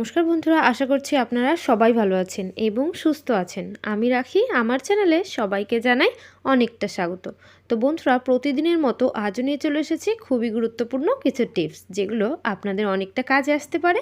নমস্কার বন্ধুরা, আশা করছি আপনারা সবাই ভালো আছেন এবং সুস্থ আছেন। আমি রাখি, আমার চ্যানেলে সবাইকে জানাই অনেকটা স্বাগত। তো বন্ধুরা, প্রতিদিনের মতো আজও নিয়ে চলে এসেছি খুবই গুরুত্বপূর্ণ কিছু টিপস, যেগুলো আপনাদের অনেকটা কাজে আসতে পারে।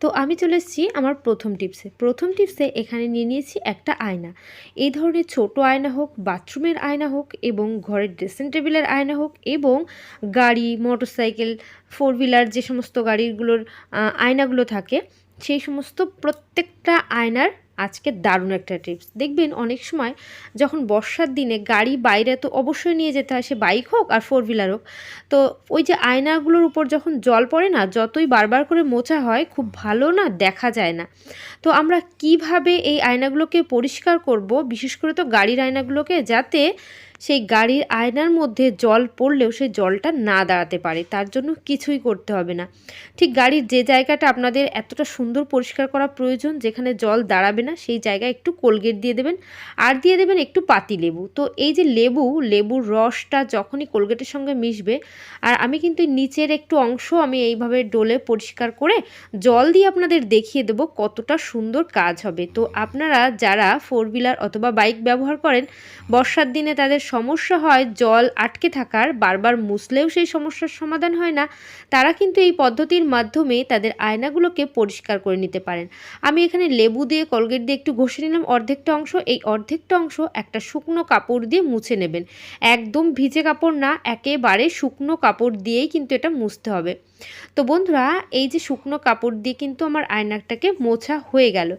তো আমি চলে এসেছি আমার প্রথম টিপসে। প্রথম টিপসে এখানে নিয়ে নিয়েছি একটা আয়না। এই ধরনের ছোট আয়না হোক, বাথরুমের আয়না হোক এবং ঘরের ড্রেসিং টেবিলের আয়না হোক এবং গাড়ি, মোটরসাইকেল, ফোর হুইলার যে সমস্ত গাড়িগুলোর আয়নাগুলো থাকে সেই সমস্ত প্রত্যেকটা আয়নার আজকে দারুণ একটা টিপস দেখবেন অনেক সময় যখন বর্ষার দিনে গাড়ি বাইরে তো অবশ্যই নিয়ে যেতে হয়, সে বাইক হোক আর ফোর হুইলার হোক। তো ওই যে আয়নাগুলোর উপর যখন জল পড়ে না, যতই বারবার করে মোছা হয়, খুব ভালো না দেখা যায় না। তো আমরা কীভাবে এই আয়নাগুলোকে পরিষ্কার করব? বিশেষ করে তো গাড়ির আয়নাগুলোকে যাতে সেই গাড়ির আয়নার মধ্যে জল পড়লেও সেই জলটা না দাঁড়াতে পারে, তার জন্য কিছুই করতে হবে না। ঠিক গাড়ির যে জায়গাটা আপনাদের এতটা সুন্দর পরিষ্কার করা প্রয়োজন, যেখানে জল দাঁড়াবে না, সেই জায়গায় একটু কোলগেট দিয়ে দেবেন। আর দিয়ে দেবেন একটু পাতি লেবু। তো এই যে লেবু, লেবুর রসটা যখনই কোলগেটের সঙ্গে মিশবে, আর আমি কিন্তু নিচের একটু অংশ আমি এইভাবে ডোলে পরিষ্কার করে জল দিয়ে আপনাদের দেখিয়ে দেবো কতটা সুন্দর কাজ হবে। তো আপনারা যারা ফোর হুইলার অথবা বাইক ব্যবহার করেন, বর্ষার দিনে তাদের সমস্যা হয়, জল আটকে থাকার, বারবার মুছলেও সেই সমস্যার সমাধান হয় না, তারা কিন্তু এই পদ্ধতির মাধ্যমে তাদের আয়নাগুলোকে পরিষ্কার করে নিতে পারেন। আমি এখানে লেবু দিয়ে, কলগেট দিয়ে একটু ঘষে নিলাম, অর্ধেকটা অংশ। এই অর্ধেকটা অংশ একটা শুকনো কাপড় দিয়ে মুছে নেবেন। একদম ভিজে কাপড় না, একেবারে শুকনো কাপড় দিয়েই কিন্তু এটা মুছতে হবে। তো বন্ধুরা, এই যে শুকনো কাপড় দিয়ে কিন্তু আমার আয়নাটাকে মোছা হয়ে গেল।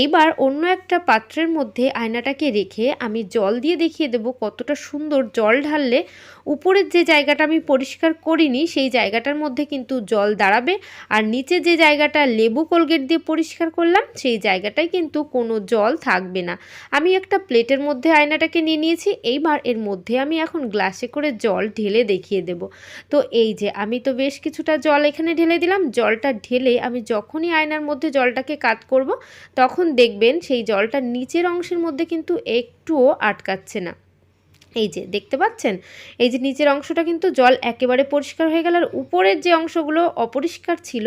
এইবার অন্য একটা পাত্রের মধ্যে আয়নাটাকে রেখে আমি জল দিয়ে দেখিয়ে দেবো কতটা সুন্দর জল ঢাললে উপরের যে জায়গাটা আমি পরিষ্কার করিনি, সেই জায়গাটার মধ্যে কিন্তু জল দাঁড়াবে। আর নিচে যে জায়গাটা লেবু কোলগেট দিয়ে পরিষ্কার করলাম, সেই জায়গাটায় কিন্তু কোনো জল থাকবে না। আমি একটা প্লেটের মধ্যে আয়নাটাকে নিয়ে নিয়েছি, এইবার এর মধ্যে আমি এখন গ্লাসে করে জল ঢেলে দেখিয়ে দেব। তো এই যে, আমি তো বেশ কিছুটা জল এখানে ঢেলে দিলাম। জলটা ঢেলে আমি যখনই আয়নার মধ্যে জলটাকে কাত করব, তখন দেখবেন সেই জলটা নিচের অংশের মধ্যে কিন্তু একটুও আটকাচ্ছে না। এই যে, দেখতে পাচ্ছেন? এই যে নিচের অংশটা কিন্তু জল একেবারে পরিষ্কার হয়ে গেল, আর উপরের যে অংশগুলো অপরিষ্কার ছিল,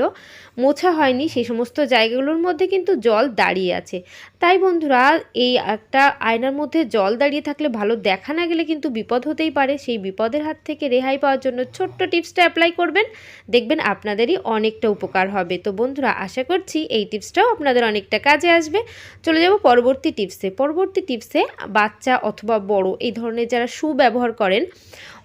মোছা হয়নি সেই সমস্ত জায়গাগুলোর মধ্যে কিন্তু জল দাঁড়িয়ে আছে। তাই বন্ধুরা, এই একটা আয়নার মধ্যে জল দাঁড়িয়ে থাকলে ভালো দেখা না গেলে কিন্তু বিপদ হতেই পারে। সেই বিপদের হাত থেকে রেহাই পাওয়ার জন্য ছোট্ট টিপসটা অ্যাপ্লাই করবেন, দেখবেন আপনাদেরই অনেকটা উপকার হবে। তো বন্ধুরা, আশা করছি এই টিপসটাও আপনাদের অনেকটা কাজে আসবে। চলে যাব পরবর্তী টিপসে। পরবর্তী টিপসে বাচ্চা অথবা বড়, এই ধরনের শু ব্যবহার করেন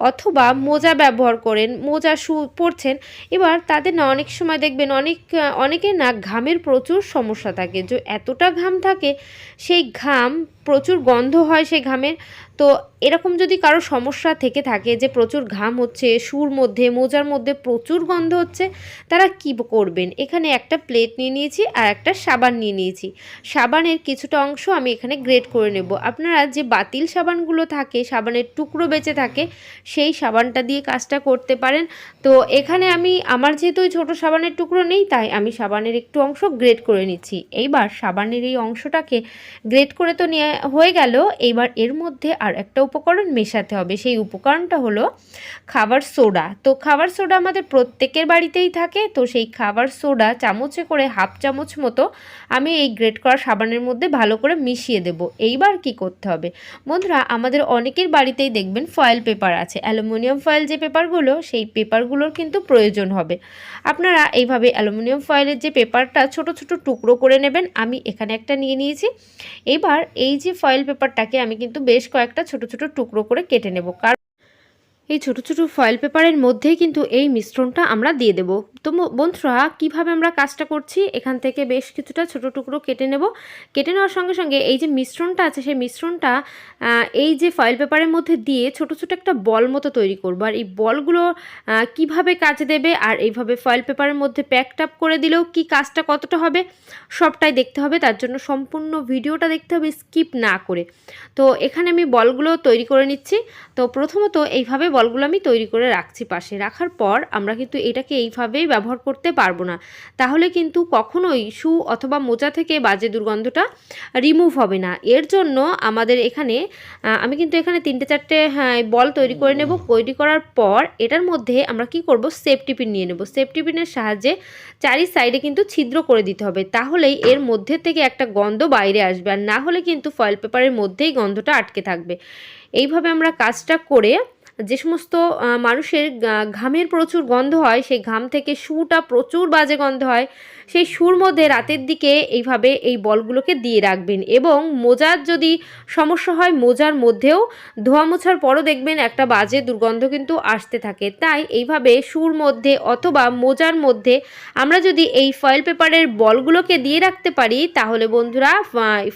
অথবা মোজা ব্যবহার করেন, মোজা শু পরছেন। এবার তাদের না অনেক সময় দেখবেন অনেক, অনেকের না ঘামের প্রচুর সমস্যা থাকে। যে এতটা ঘাম থাকে, সেই ঘাম প্রচুর গন্ধ হয় সেই ঘামের। তো এরকম যদি কারও সমস্যা থেকে থাকে যে প্রচুর ঘাম হচ্ছে, সুর মধ্যে, মোজার মধ্যে প্রচুর গন্ধ হচ্ছে, তারা কি করবেন? এখানে একটা প্লেট নিয়ে নিয়েছি আর একটা সাবান নিয়ে নিয়েছি। সাবানের কিছুটা অংশ আমি এখানে গ্রেট করে নেব। আপনারা যে বাতিল সাবানগুলো থাকে, সাবানের টুকরো বেঁচে থাকে সেই সাবানটা দিয়ে কাজটা করতে পারেন। তো এখানে আমি, আমার যেহেতু ওই ছোটো সাবানের টুকরো নেই, তাই আমি সাবানের একটু অংশ গ্রেড করে নিচ্ছি। এইবার সাবানের এই অংশটাকে গ্রেড করে তো নিয়ে হয়ে গেল, এইবার এর মধ্যে আর একটা উপকরণ মেশাতে হবে। সেই উপকরণটা হলো খাবার সোডা। তো খাবার সোডা আমাদের প্রত্যেকের বাড়িতেই থাকে, তো সেই খাবার সোডা চামচে করে হাফ চামচ মতো আমি এই গ্রেড করা সাবানের মধ্যে ভালো করে মিশিয়ে দেব। এইবার কি করতে হবে? বন্ধুরা, আমাদের অনেকের বাড়িতেই দেখবেন ফয়েল পেপার আছে। অ্যালুমিনিয়াম ফয়েল যে পেপারগুলো, সেই পেপারগুলোর কিন্তু প্রয়োজন হবে। আপনারা এইভাবে অ্যালুমিনিয়াম ফয়েলের যে পেপারটা ছোট ছোট টুকরো করে নেবেন, আমি এখানে একটা নিয়ে নিয়েছি। এবার এই যে ফয়েল পেপারটাকে আমি কিন্তু বেশ কয়েকটা ছোট ছোট টুকরো করে কেটে নেব। কারণ এই ছোট ছোট ফয়েল পেপারের মধ্যেই কিন্তু এই মিশ্রণটা আমরা দিয়ে দেব। তো বন্ধুরা, কীভাবে আমরা কাজটা করছি? এখান থেকে বেশ কিছুটা ছোট টুকরো কেটে নেব। কেটে নেওয়ার সঙ্গে সঙ্গে এই যে মিশ্রণটা আছে, সেই মিশ্রণটা এই যে ফয়েল পেপারের মধ্যে দিয়ে ছোট ছোট একটা বল মতো তৈরি করব। আর এই বলগুলো কীভাবে কাজে দেবে আর এইভাবে ফয়েল পেপারের মধ্যে প্যাক টাপ করে দিলেও কি কাজটা কতটা হবে, সবটাই দেখতে হবে। তার জন্য সম্পূর্ণ ভিডিওটা দেখতে হবে স্কিপ না করে। তো এখানে আমি বলগুলো তৈরি করে নিচ্ছি। তো প্রথমত এইভাবে বলগুলো আমি তৈরি করে রাখছি পাশে। রাখার পর আমরা কিন্তু এটাকে এইভাবেই ব্যবহার করতে পারব না। তাহলে কিন্তু কখনোই শু অথবা মোজা থেকে বাজে দুর্গন্ধটা রিমুভ হবে না। এর জন্য আমাদের এখানে আমি কিন্তু এখানে তিনটে চারটে হ্যাঁ বল তৈরি করে নেব। তৈরি করার পর এটার মধ্যে আমরা কি করব? সেফটি পিন নিয়ে নেব। সেফটি পিনের সাহায্যে চারি সাইডে কিন্তু ছিদ্র করে দিতে হবে। তাহলেই এর মধ্যে থেকে একটা গন্ধ বাইরে আসবে। আর না হলে কিন্তু ফয়েল পেপারের মধ্যেই গন্ধটা আটকে থাকবে। এইভাবে আমরা কাজটা করে যে সমস্ত মানুষের ঘামের প্রচুর গন্ধ হয়, সেই ঘাম থেকে শুটা প্রচুর বাজে গন্ধ হয়, সেই সুর মধ্যে রাতের দিকে এইভাবে এই বলগুলোকে দিয়ে রাখবেন। এবং মোজার যদি সমস্যা হয়, মোজার মধ্যেও ধোয়া মোছার পরও দেখবেন একটা বাজে দুর্গন্ধ কিন্তু আসতে থাকে। তাই এইভাবে সুর মধ্যে অথবা মোজার মধ্যে আমরা যদি এই ফয়েল পেপারের বলগুলোকে দিয়ে রাখতে পারি, তাহলে বন্ধুরা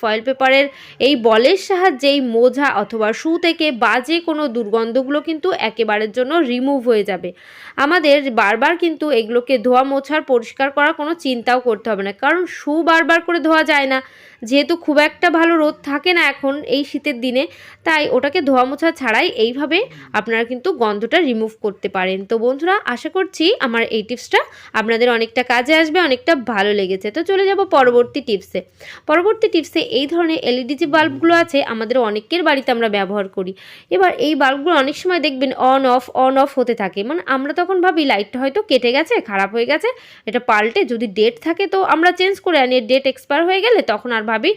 ফয়েল পেপারের এই বলের সাহায্যে এই মোজা অথবা শু থেকে বাজে কোনো দুর্গন্ধগুলো কিন্তু একেবারের জন্য রিমুভ হয়ে যাবে। আমাদের বারবার কিন্তু এগুলোকে ধোয়া মোছার, পরিষ্কার করার কোনো চিন্তাও করতে হবে না। কারণ শু বারবার করে ধোয়া যায় না। যেহেতু খুব একটা ভালো রোদ থাকে না এখন এই শীতের দিনে, তাই ওটাকে ধোয়া মোছা ছাড়াই এইভাবে আপনারা কিন্তু গন্ধটা রিমুভ করতে পারেন। তো বন্ধুরা, আশা করছি আমার এই টিপসটা আপনাদের অনেকটা কাজে আসবে, অনেকটা ভালো লেগেছে। তো চলে যাব পরবর্তী টিপসে। পরবর্তী টিপসে এই ধরনের এলইডি যে বাল্বগুলো আছে, আমাদের অনেকের বাড়িতে আমরা ব্যবহার করি। এবার এই বাল্বগুলো অনেক সময় দেখবেন অন অফ অন অফ হতে থাকে। মানে আমরা তখন ভাবি লাইটটা হয়তো কেটে গেছে, খারাপ হয়ে গেছে, এটা পাল্টে যদি ডেট থাকে তো আমরা চেঞ্জ করে আনি। ডেট এক্সপায়ার হয়ে গেলে তখন আর ভাবি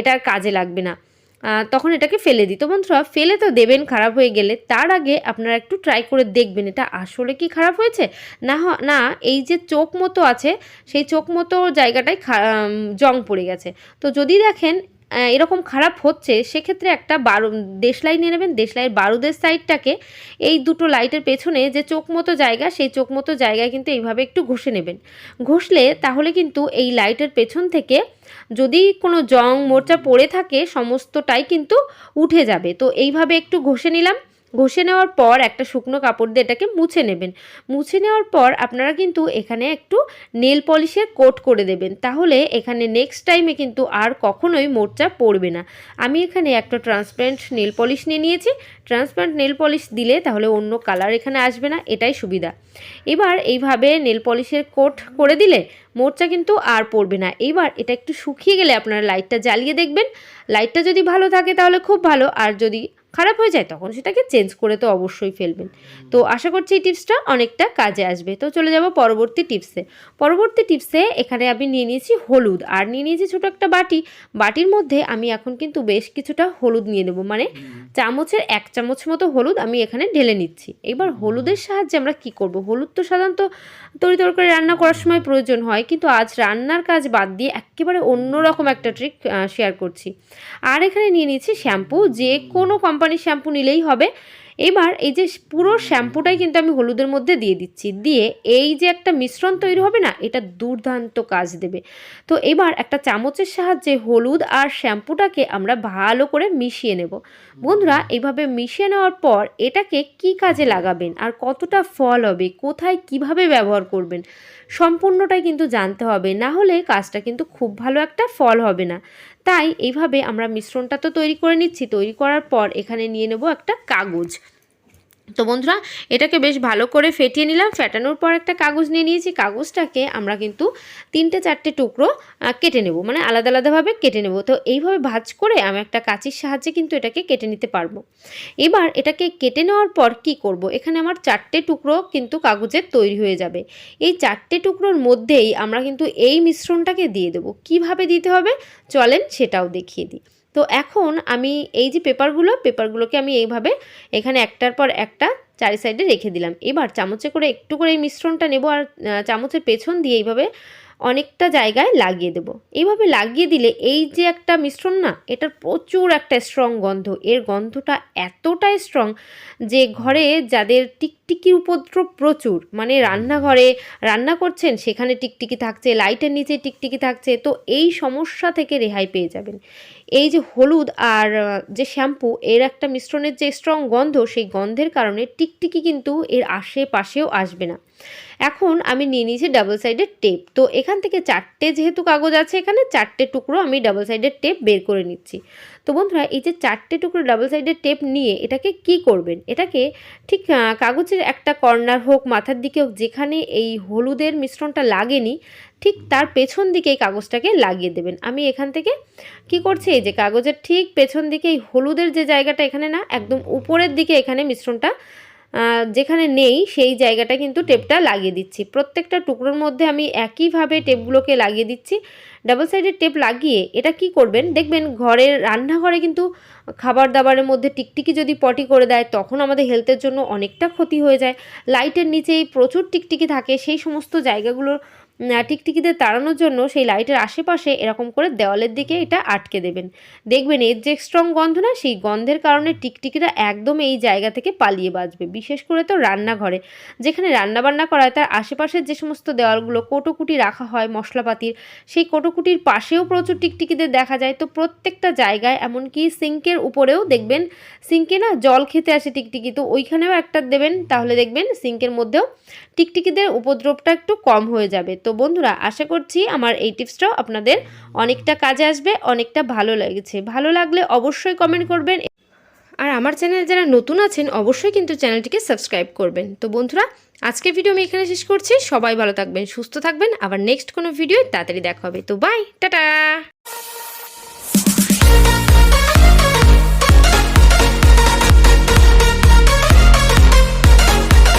এটার কাজে লাগবে না। তখন এটাকে ফেলে দিই। তো বন্ধুরা, ফেলে তো দেবেন, খারাপ হয়ে গেলে। তার আগে আপনারা একটু ট্রাই করে দেখবেন, এটা আসলে কি খারাপ হয়েছে? না না, এই যে চোখ মতো আছে, সেই চোখ মতো জায়গাটায় জং পড়ে গেছে। তো যদি দেখেন এরকম খারাপ হচ্ছে, সেক্ষেত্রে একটা বারু দেশলাই নিয়ে নেবেন দেশলাইয়ের বারুদের সাইডটাকে এই দুটো লাইটের পেছনে যে চোখ মতো জায়গা, সেই চোখ মতো জায়গায় কিন্তু এইভাবে একটু ঘষে নেবেন। ঘষলে তাহলে কিন্তু এই লাইটের পেছন থেকে যদি কোনো জং মোর্চা পড়ে থাকে, সমস্তটাই কিন্তু উঠে যাবে। তো এইভাবে একটু ঘষে নিলাম ঘষে নেওয়ার পর একটা শুকনো কাপড় দিয়ে এটাকে মুছে নেবেন। মুছে নেওয়ার পর আপনারা কিন্তু এখানে একটু নেল পলিশের কোট করে দেবেন। তাহলে এখানে নেক্সট টাইমে কিন্তু আর কখনোই মোর্চা পড়বে না। আমি এখানে একটা ট্রান্সপারেন্ট নেল পলিশ নিয়ে নিয়েছি। ট্রান্সপারেন্ট নেল পলিশ দিলে তাহলে অন্য কালার এখানে আসবে না, এটাই সুবিধা। এবার এইভাবে নেল পলিশের কোট করে দিলে মোর্চা কিন্তু আর পড়বে না। এবার এটা একটু শুকিয়ে গেলে আপনারা লাইটটা জ্বালিয়ে দেখবেন। লাইটটা যদি ভালো থাকে তাহলে খুব ভালো। আর যদি খারাপ হয়ে যায়, তখন সেটাকে চেঞ্জ করে তো অবশ্যই ফেলবেন। তো আশা করছি এই টিপসটা অনেকটা কাজে আসবে। তো চলে যাব পরবর্তী টিপসে পরবর্তী টিপসে এখানে আমি নিয়ে নিয়েছি হলুদ। আর নিয়ে নিয়েছি ছোটো একটা বাটি। বাটির মধ্যে আমি এখন কিন্তু বেশ কিছুটা হলুদ নিয়ে নেব। মানে চামচের এক চামচ মতো হলুদ আমি এখানে ঢেলে নিচ্ছি। এবার হলুদের সাহায্যে আমরা কি করব? হলুদ তো সাধারণত তরি তরকারি রান্না করার সময় প্রয়োজন হয়। কিন্তু আজ রান্নার কাজ বাদ দিয়ে একেবারে অন্যরকম একটা ট্রিক শেয়ার করছি। আর এখানে নিয়ে নিয়েছি শ্যাম্পু যে কোনো কোম্পানির শ্যাম্পু নিলেই হবে। এবার এই যে পুরো শ্যাম্পুটাই কিন্তু আমি হলুদের মধ্যে দিয়ে দিচ্ছি। দিয়ে এই যে একটা মিশ্রণ তৈরি হবে না, এটা দুর্দান্ত কাজ দেবে। তো এবার একটা চামচের সাহায্যে হলুদ আর শ্যাম্পুটাকে আমরা ভালো করে মিশিয়ে নেব। বন্ধুরা এইভাবে মিশিয়ে নেওয়ার পর এটাকে কি কাজে লাগাবেন? আর কতটা ফল হবে? কোথায় কীভাবে ব্যবহার করবেন? সম্পূর্ণটাই কিন্তু জানতে হবে। না হলে কাজটা কিন্তু খুব ভালো একটা ফল হবে না। তাই এইভাবে আমরা মিশ্রণটা তো তৈরি করে নিচ্ছি, তৈরি করার পর এখানে নিয়ে নেব একটা কাগজ। তো বন্ধুরা, এটাকে বেশ ভালো করে ফেটিয়ে নিলাম। ফেটানোর পর একটা কাগজ নিয়ে নিয়েছি। কাগজটাকে আমরা কিন্তু তিনটে, চারটে টুকরো কেটে নেব। মানে আলাদা, আলাদাভাবে কেটে নেব। তো এইভাবে ভাঁজ করে আমি একটা কাঁচির সাহায্যে কিন্তু এটাকে কেটে নিতে পারব। এবার এটাকে কেটে নেওয়ার পর কি করব? এখানে আমার চারটে টুকরো কিন্তু কাগজের তৈরি হয়ে যাবে। এই চারটে টুকরোর মধ্যেই আমরা কিন্তু এই মিশ্রণটাকে দিয়ে দেবো। কীভাবে দিতে হবে? চলেন সেটাও দেখিয়ে দিই। তো এখন আমি এই যে পেপারগুলো, পেপারগুলোকে আমি এইভাবে এখানে একটার পর একটা চারি সাইডে রেখে দিলাম। এবার চামচে করে একটু করে এই মিশ্রণটা নেব আর চামচের পেছন দিয়ে এইভাবে অনেকটা জায়গায় লাগিয়ে দেব। এইভাবে লাগিয়ে দিলে এই যে একটা মিশ্রণ না, এটার প্রচুর একটা স্ট্রং গন্ধ। এর গন্ধটা এতটাই স্ট্রং যে ঘরে যাদের টিকটিকির উপদ্রব প্রচুর মানে রান্নাঘরে রান্না করছেন, সেখানে টিকটিকি থাকছে, লাইটের নিচে টিকটিকি থাকছে, তো এই সমস্যা থেকে রেহাই পেয়ে যাবেন। এই যে হলুদ আর যে শ্যাম্পু, এর একটা মিশ্রণের যে স্ট্রং গন্ধ, সেই গন্ধের কারণে টিকটিকি কিন্তু এর আশেপাশেও আসবে না। এখন আমি নিয়ে নিয়েছি ডাবল সাইডের টেপ তো এখান থেকে চারটে যেহেতু কাগজ আছে এখানে, চারটে টুকরো আমি ডাবল সাইডের টেপ বের করে নিচ্ছি। তো বন্ধুরা, এই যে চারটে টুকরো ডাবল সাইডের টেপ নিয়ে এটাকে কি করবেন? এটাকে ঠিক কাগজের একটা কর্নার হোক, মাথার দিকে হোক, যেখানে এই হলুদের মিশ্রণটা লাগেনি, ঠিক তার পেছন দিকে এই কাগজটাকে লাগিয়ে দেবেন। আমি এখান থেকে কি করছি? এই যে কাগজের ঠিক পেছন দিকে এই হলুদের যে জায়গাটা এখানে না, একদম উপরের দিকে এখানে মিশ্রণটা যেখানে নেই সেই জায়গাটা কিন্তু টেপটা লাগিয়ে দিচ্ছি। প্রত্যেকটা টুকরোর মধ্যে আমি একইভাবে টেপগুলোকে লাগিয়ে দিচ্ছি। ডাবল সাইডের টেপ লাগিয়ে এটা কি করবেন? দেখবেন ঘরের রান্নাঘরে কিন্তু খাবার দাবারের মধ্যে টিকটিকি যদি পটি করে দেয় তখন আমাদের হেলথের জন্য অনেকটা ক্ষতি হয়ে যায়। লাইটের নিচেই প্রচুর টিকটিকি থাকে সেই সমস্ত জায়গাগুলো উম, টিকটিকিদের তাড়ানোর জন্য সেই লাইটের আশেপাশে এরকম করে দেওয়ালের দিকে এটা আটকে দেবেন। দেখবেন এর যে স্ট্রং গন্ধ না, সেই গন্ধের কারণে টিকটিকিরা একদম এই জায়গা থেকে পালিয়ে বাঁচবে। বিশেষ করে তো রান্নাঘরে, যেখানে রান্নাবান্না করা হয় তার আশেপাশের যে সমস্ত দেওয়ালগুলো, কোটোকুটি রাখা হয় মশলাপাতির, সেই কোটোকুটির পাশেও প্রচুর টিকটিকিদের দেখা যায়। তো প্রত্যেকটা জায়গায়, এমনকি সিঙ্কের উপরেও দেখবেন, সিঙ্কে না জল খেতে আসে টিকটিকি, তো ওইখানেও একটা দেবেন, তাহলে দেখবেন সিঙ্কের মধ্যেও টিকটিকিদের উপদ্রবটা একটু কম হয়ে যাবে। তো বন্ধুরা, আশা করছি আমার এই টিপসটাও আপনাদের অনেকটা কাজে আসবে, অনেকটা ভালো লেগেছে। ভালো লাগলে অবশ্যই কমেন্ট করবেন। আর আমার চ্যানেলে যারা নতুন আছেন, অবশ্যই কিন্তু চ্যানেলটিকে সাবস্ক্রাইব করবেন। তো বন্ধুরা, আজকের ভিডিও আমি এখানে শেষ করছি। সবাই ভালো থাকবেন, সুস্থ থাকবেন। আবার নেক্সট কোনো ভিডিও তাড়াতাড়ি দেখা হবে। তো বাই টাটা!